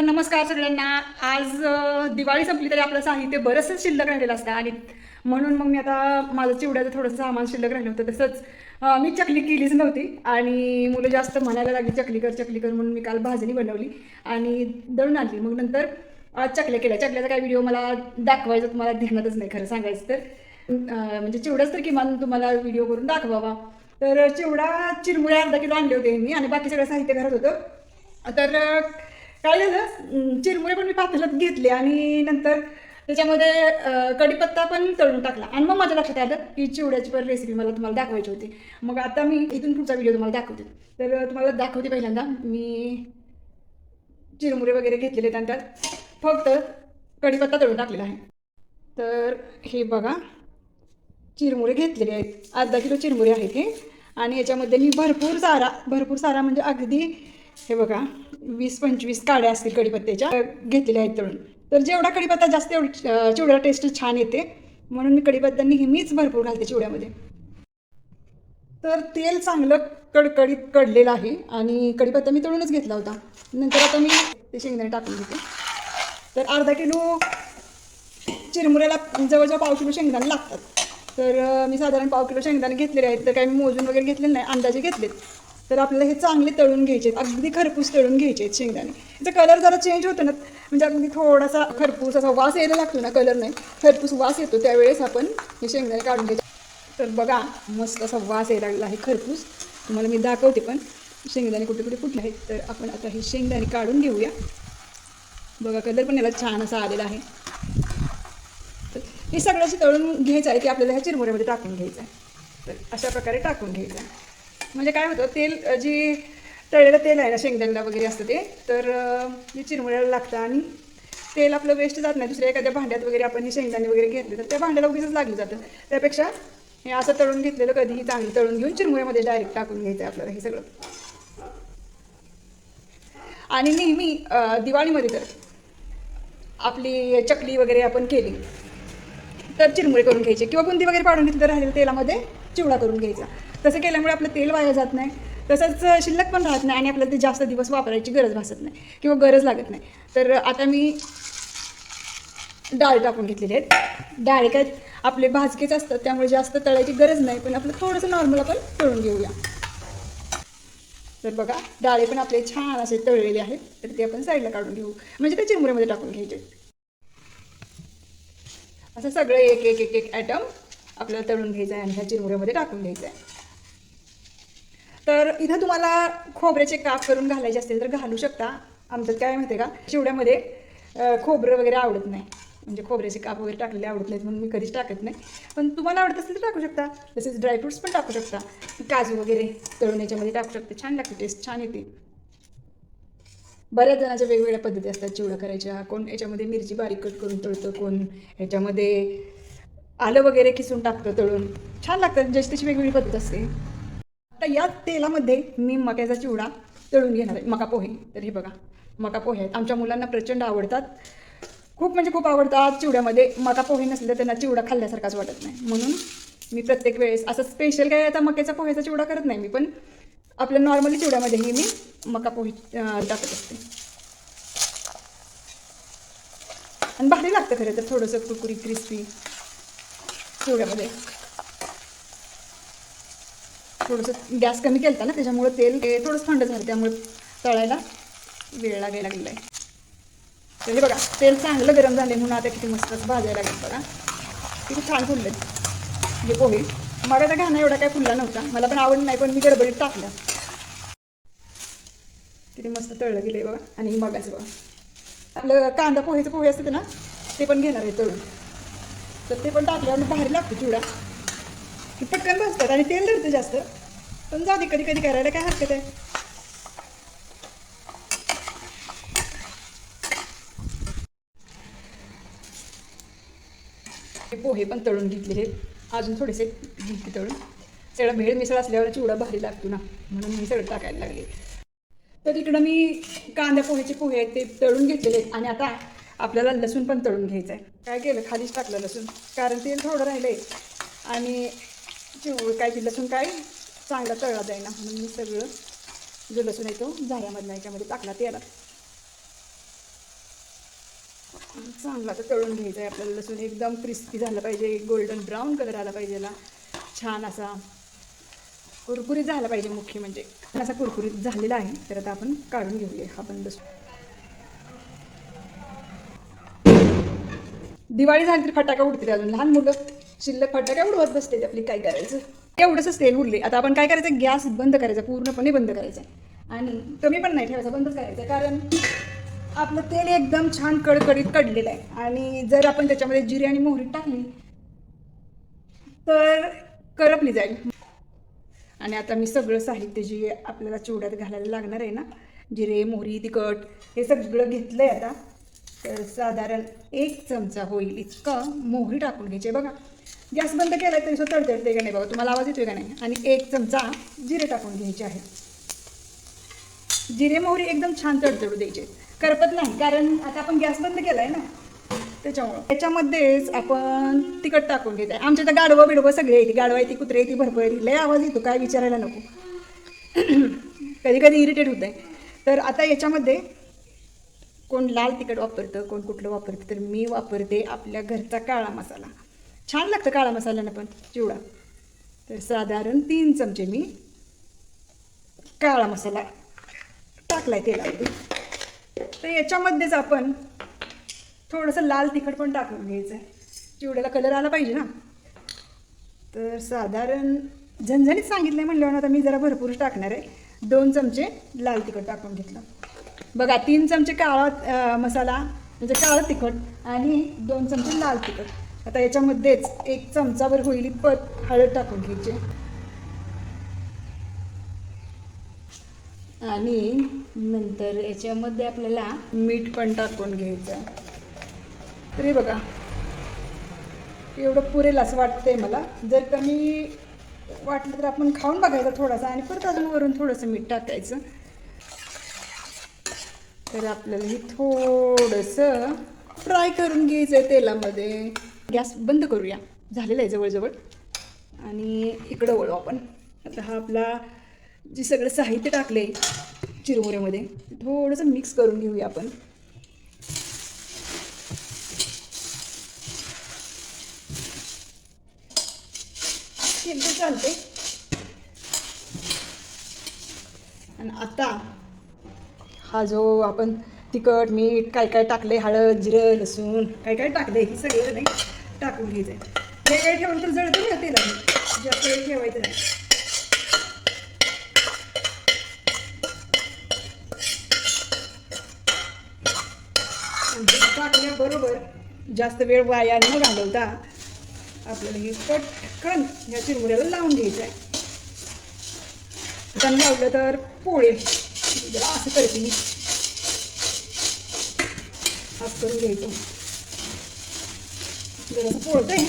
तर नमस्कार सगळ्यांना. आज दिवाळी संपली तरी आपलं साहित्य बरंचसं शिल्लक राहिलेलं असतं आणि म्हणून मग मी आता माझं चिवड्याचं थोडंसं सामान शिल्लक राहिलं होतं. तसंच मी चकली केलीच नव्हती आणि मुलं जास्त म्हणायला लागली चकली कर चकली कर म्हणून मी काल भाजणी बनवली आणि दळून आणली. मग नंतर आज चकल्या केल्या. चकल्याचा काय व्हिडिओ मला दाखवायचा तुम्हाला ध्यानातच नाही खरं सांगायचं तर. म्हणजे चिवडाच तर किमान तुम्हाला व्हिडिओ करून दाखवावा. तर चिवडा चिरमुळ्या अर्धा किलो आणले होते मी आणि बाकी सगळं साहित्य घरात होतं. तर काय झालं चिरमुरे पण मी पातेल्यात घेतले आणि नंतर त्याच्यामध्ये कढीपत्ता पण तळून टाकला. आणि मग माझ्या लक्षात आलं की चिवड्याची पण रेसिपी मला तुम्हाला दाखवायची होती. मग आता मी इथून पुढचा व्हिडिओ तुम्हाला दाखवते. तर तुम्हाला दाखवते पहिल्यांदा. मी चिरमुरे वगैरे घेतलेले आहेत आणि त्यात फक्त कढीपत्ता तळून टाकलेला आहे. तर हे बघा. चिरमुरे घेतलेले आहेत. अर्धा किलो चिरमुरे आहेत हे. आणि याच्यामध्ये मी भरपूर सारा भरपूर सारा म्हणजे अगदी हे बघा वीस पंचवीस काड्या असतील कढीपत्त्याच्या घेतलेल्या आहेत तळून. तर जेवढा कढीपत्ता जास्त एवढी चिवड्याला टेस्ट छान येते म्हणून मी कढीपत्ता नेहमीच भरपूर घालते चिवड्यामध्ये. तर तेल चांगलं कडकडीत कडलेलं आहे आणि कढीपत्ता मी तळूनच घेतला होता. नंतर आता मी ते शेंगदाणे टाकून घेते. तर अर्धा किलो चिरमुऱ्याला जवळजवळ पाव किलो शेंगदाणे लागतात. तर मी साधारण पाव किलो शेंगदाणे घेतलेले आहेत तर काही मी मोजून वगैरे घेतलेले नाही अंदाजे घेतलेत. तर आपल्याला हे चांगले तळून घ्यायचे आहेत अगदी खरपूस तळून घ्यायचे आहेत शेंगदाणे. याचा कलर जरा चेंज होतो ना म्हणजे अगदी थोडासा खरपूस असा वास यायला लागतो ना कलर नाही खरपूस वास येतो त्यावेळेस आपण हे शेंगदाणे काढून घ्यायचे. तर बघा मस्त असा वास यायला लागला आहे खरपूस. तुम्हाला मी दाखवते पण शेंगदाणे कुठे कुठे कुठले आहेत तर आपण आता हे शेंगदाणे काढून घेऊया. बघा कलर पण याला छान असा आलेला आहे. तर हे सगळं असं तळून घ्यायचं आहे की आपल्याला ह्या चिरमुऱ्यामध्ये टाकून घ्यायचं आहे. तर अशा प्रकारे टाकून घ्यायचं आहे. म्हणजे काय होतं तेल जी तळलेलं तेल आहे ना शेंगदाण्याला वगैरे असतं ते तर हे चिरमुळ्याला लागतं आणि तेल आपलं वेस्ट जात नाही. दुसऱ्या एखाद्या भांड्यात वगैरे आपण हे शेंगदाणे वगैरे घेतले तर त्या भांड्याला उगीच लागलं जातं. त्यापेक्षा हे असं तळून घेतलेलं कधीही चांगलं तळून घेऊन चिरमुळ्यामध्ये डायरेक्ट टाकून घ्यायचं आहे आपल्याला हे सगळं. आणि नेहमी दिवाळीमध्ये तर आपली चकली वगैरे आपण केली तर चिरमुळे करून घ्यायचे. किंवा बुंदी वगैरे पाडून घेतली तर राहिलेलं तेलामध्ये चिवडा करून घ्यायचा. तसं केल्यामुळे आपलं तेल वाया जात नाही. तसंच शिल्लक पण राहत नाही आणि आपल्याला ते जास्त दिवस वापरायची गरज भासत नाही किंवा गरज लागत नाही. तर आता मी डाळ टाकून घेतलेली आहेत. डाळ काय आपले भाजकेच असतात त्यामुळे जास्त तळायची गरज नाही पण आपलं थोडंसं नॉर्मल आपण तळून घेऊया. तर बघा डाळे पण आपले छान असे तळलेले आहेत. तर ते आपण साईडला काढून घेऊ. म्हणजे ते चिंबऱ्यामध्ये टाकून घ्यायचे. असं सगळं एक एक एक एक ॲटम आपल्याला तळून घ्यायचं आहे आणि ह्या चिरमुऱ्यामध्ये टाकून घ्यायचं आहे तर इथं तुम्हाला खोबऱ्याचे काप करून घालायचे असतील तर घालू शकता. आमच्यात काय माहिती आहे का चिवड्यामध्ये खोबरं वगैरे आवडत नाही. म्हणजे खोबऱ्याचे काप वगैरे टाकलेले आवडत नाहीत म्हणून मी कधीच टाकत नाही. पण तुम्हाला आवडत असेल तर टाकू शकता. तसेच ड्रायफ्रुट्स पण टाकू शकता. काजू वगैरे तळून याच्यामध्ये टाकू शकते. छान लागते टेस्ट छान येते. बऱ्याच जणांच्या वेगवेगळ्या पद्धती असतात. चिवडा करायच्या कोण याच्यामध्ये मिरची बारीक कट करून तळतं कोण ह्याच्यामध्ये आलं वगैरे किसून टाकतं तळून. छान लागतं. जशी तशी वेगवेगळी पद्धत असते. तर या तेलामध्ये मी मक्याचा चिवडा तळून घेणार आहे. मका पोहे तर हे बघा मका पोहे आहेत. आमच्या मुलांना प्रचंड आवडतात. खूप म्हणजे खूप आवडतात चिवड्यामध्ये. मका पोहे नसले तर त्यांना चिवडा खाल्ल्यासारखाच वाटत नाही. म्हणून मी प्रत्येक वेळेस असं स्पेशल काय आता मक्याचा पोह्याचा चिवडा करत नाही मी पण आपल्या नॉर्मली चिवड्यामध्येही मी मका पोहे टाकत असते. आणि भारी लागतं खरं तर थोडंसं कुरकुरी क्रिस्पी चिवड्यामध्ये. थोडंसं गॅस कमी केला ना त्याच्यामुळे तेल थोडंसं थंड झालं त्यामुळे तळायला वेळ लागायला लागलेला आहे हे बघा तेल चांगलं गरम झाले म्हणून आता किती मस्त भाजायला लागेल बघा. किती छान फुलले हे पोहे. मला तर घाणा एवढा काय फुलला नव्हता. मला पण आवड नाही पण मी गडबडीत टाकलं. किती मस्त तळलं गेले बघा. आणि मगाचं बघा. आपलं कांदा पोहेचं पोहे असते ना ते पण घेणार आहे तळून. तर ते पण टाकल्यावर भारी लागतो चिवडा. की पटकन बसतात आणि तेल धरतं जास्त. पण जाऊ दे कधी कधी करायला काय हरकत आहे? पोहे पण तळून घेतलेले आहेत. अजून थोडेसे घेतले तळून. सगळं भेळ मिसळ असल्यावर चिवडा भारी लागतो ना म्हणून मी सगळं टाकायला लागले. तर इकडं मी कांदा पोह्याचे पोहे आहेत ते तळून घेतलेले आहेत आणि आता आपल्याला लसूण पण तळून घ्यायचं आहे. काय केलं? खालीच टाकलं लसूण. कारण ते थोडं राहिलं आहे आणि चिव काय की लसूण काय? चांगला तळला जाईना. म्हणून मी सगळं जो लसूण आहे तो झाऱ्यामधला याच्यामध्ये टाकला तेलात चांगला तर तळून घ्यायचा आहे आपल्याला लसूण. एकदम क्रिस्पी झालं पाहिजे. गोल्डन ब्राऊन कलर आला पाहिजे याला. छान असा कुरकुरीत झाला पाहिजे मुख्य म्हणजे. असा कुरकुरीत झालेला आहे. तर आता आपण काढून घेऊया हा पण लसूण. दिवाळी झाली तर फटाका उडतील अजून. लहान मुलं शिल्लक फटाका उडवत बसते आपली. काय करायचं? एवढंच तेल उरले आता आपण काय करायचं? गॅस बंद करायचा पूर्णपणे बंद करायचा. आणि कमी पण नाही ठेवायचं बंदच करायचं. कारण आपलं तेल एकदम छान कडकडीत कडलेलं आहे. आणि जर आपण त्याच्यामध्ये जिरे आणि मोहरी टाकली तर करपली जाईल. आणि आता मी सगळं साहित्य जे आपल्याला चिवड्यात घालायला लागणार आहे ना जिरे मोहरी तिखट हे सगळं घेतलं आहे आता. तर साधारण एक चमचा होईल इतकं मोहरी टाकून घ्यायचे. बघा गॅस बंद केला तरी सुद्धा तडतडते का नाही बाबा? तुम्हाला आवाज येतोय का नाही? आणि एक चमचा जिरे टाकून घ्यायचे आहे जिरे मोहरी एकदम छान तडतडू द्यायचे करपत नाही कारण आता आपण गॅस बंद केलाय ना. त्याच्यामुळं. त्याच्यामध्येच आपण तिखट टाकून घेत आहे आमच्या तर गाडवं बिडवं सगळे येते गाडवा येते कुत्रे येते भरपूर येते लय आवाज येतो काय विचारायला नको. कधी कधी इरिटेट होत आहे तर आता याच्यामध्ये कोण लाल तिखट वापरतं कोण कुठलं वापरतं तर मी वापरते आपल्या घरचा काळा मसाला. छान लागतं काळा मसाल्यानं पण चिवडा. तर साधारण तीन चमचे मी काळा मसाला टाकलाय तेलामध्ये. तर याच्यामध्येच आपण थोडंसं लाल तिखट पण टाकून घ्यायचं. आहे चिवड्याला कलर आला पाहिजे ना. तर साधारण झणझणीत सांगितलं आहे म्हणल्यावर आता मी जरा भरपूर टाकणार आहे. दोन चमचे लाल तिखट टाकून घेतलं. बघा तीन चमचे काळा मसाला म्हणजे काळं तिखट आणि दोन चमचे लाल तिखट. आता याच्यामध्येच एक चमचाभर होईल पत हळद टाकून घ्यायची. आणि नंतर याच्यामध्ये आपल्याला मीठ पण टाकून घ्यायचं. तरी बघा एवढं पुरेल असं वाटतंय मला. जर कमी वाटलं तर आपण खाऊन बघायचं थोडासा आणि परत अजून वरून थोडंसं मीठ टाकायचं. तर आपल्याला हे थोडंसं फ्राय करून घ्यायचं आहे तेलामध्ये. गॅस बंद करूया. झालेलं आहे जवळजवळ. आणि इकडं वळू आपण. आता हा आपला जे सगळं साहित्य टाकले चिरमुऱ्यामध्ये थोडंसं मिक्स करून घेऊया आपण. केलं चालते आणि आता हा जो आपण तिखट मीठ काय काय टाकले हळद जिरं लसूण काय काय टाकले हे सगळं नाही. टाकून घ्यायचं आहे म्हणजे हे काय ठेवलं तर जळतं ना तेलाने जास्त वेळ ठेवायचं नाही टाकण्याबरोबर जास्त वेळ वाया न घालवता आपल्याला हे पटकन ह्या चिरमुऱ्याला लावून घ्यायचं आहे त्यांना लावलं तर पोळे जरा असं करते मी. असं करून घ्यायचं. जरासं आहे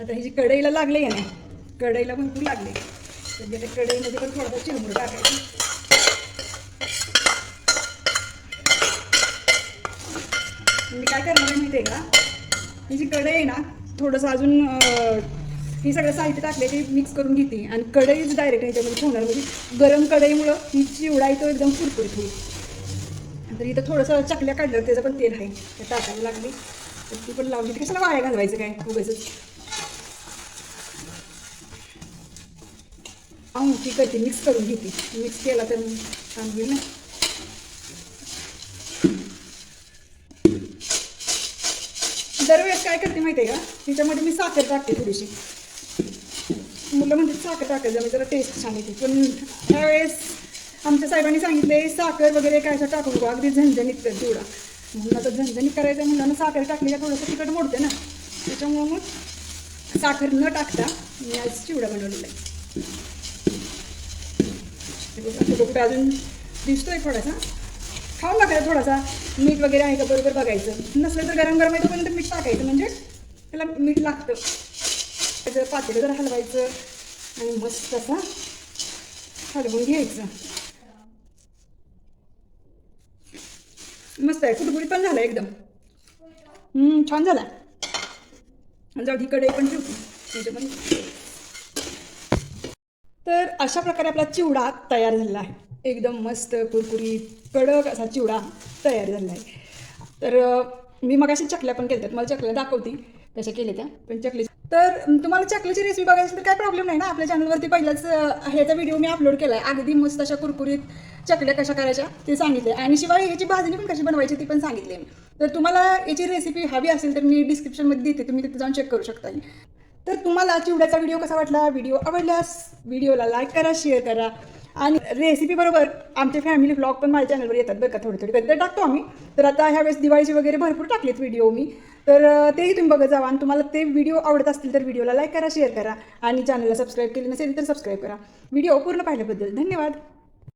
आता ही जी कढईला लागले आहे ना कढईला भरपूर लागले. तर त्या कढईमध्ये पण थोडासा चिरमुर टाकायचं. मी काय करणार आहे माहिती आहे का? ही जी कढई आहे ना थोडंसं अजून ही सगळं साहित्य टाकले ते मिक्स करून घेते. आणि कढईच डायरेक्ट ह्याच्यामध्ये ठेवणार म्हणजे गरम कढईमुळं ही चिवडा तो एकदम कुरकुरीत होईल. तर इथं थोडंसं चकल्या काढलं त्याचं पण तेल आहे. त्या टाकायला लागली. तर ती पण लावली कशाला वाया घालवायचं काय? उगाच पाहून ती करते मिक्स करून घेते. मिक्स केला तर छान होईल ना. दरवेळेस काय करते माहिती आहे का? तिच्यामध्ये मी साखर टाकते थोडीशी. मुलं म्हणजे साखर टाकायचं म्हणजे जरा टेस्ट छान येते पण त्यावेळेस आमच्या साहेबांनी सांगितले साखर वगैरे काय असं टाकू नको अगदी झणझणीत कर चिवडा म्हणून आता झणझणीत करायचं म्हणलं ना साखर टाकली का थोडंसं तिखट मोडते ना. त्याच्यामुळं मग साखर न टाकता मी आज चिवडा बनवलेला आहे. असं कुठे अजून दिसतोय थोडासा. खाऊन बघायचा थोडासा. मीठ वगैरे आहे का बरोबर बघायचं. नसलं तर गरम गरम येतोपर्यंत मीठ टाकायचं. म्हणजे त्याला मीठ लागतं. सगळं पातेलं जर हलवायचं आणि मस्त असा हलवून घ्यायचं. मस्त आहे. कुटकुटीत पण झालं एकदम. छान झाला. आणि जाऊ कढई पण ठेवते. त्याच्यामध्ये तर अशा प्रकारे आपला चिवडा तयार झालेला आहे. एकदम मस्त कुरकुरीत कडक असा चिवडा तयार झालेला आहे. तर मी मग अशी चकल्या पण केल्या मला चकल्या दाखवती. तशा केल्या त्या. पण चकली तर तुम्हाला चकलीची रेसिपी बघायची असेल तर काय प्रॉब्लेम नाही ना? आपल्या चॅनलवरती पहिलाच ह्याचा व्हिडिओ मी अपलोड केला आहे अगदी मस्त अशा कुरकुरीत चकल्या कशा करायच्या ते सांगितले आणि शिवाय ह्याची भाजणी पण कशी बनवायची ती पण सांगितली मी. तर तुम्हाला याची रेसिपी हवी असेल तर मी डिस्क्रिप्शनमध्ये देते. तुम्ही तिथे जाऊन चेक करू शकता तर तुम्हाला चिवड्याचा व्हिडिओ कसा वाटला? व्हिडिओ आवडल्यास व्हिडिओला लाईक करा शेअर करा. आणि रेसिपी बरोबर आमचे फॅमिली ब्लॉग पण माझ्या चॅनलवर येतात बरं का? थोडी थोडी. कधी टाकतो आम्ही. तर आता ह्या वेळेस वगैरे भरपूर टाकलेत व्हिडिओ मी. तर तेही तुम्ही बघत जावा. आणि तुम्हाला ते व्हिडिओ आवडत असतील तर व्हिडिओला लाईक करा शेअर करा. आणि चॅनलला सबस्क्राईब केले नसेल तर सबस्क्राईब करा. व्हिडिओ पूर्ण पाहिल्याबद्दल धन्यवाद.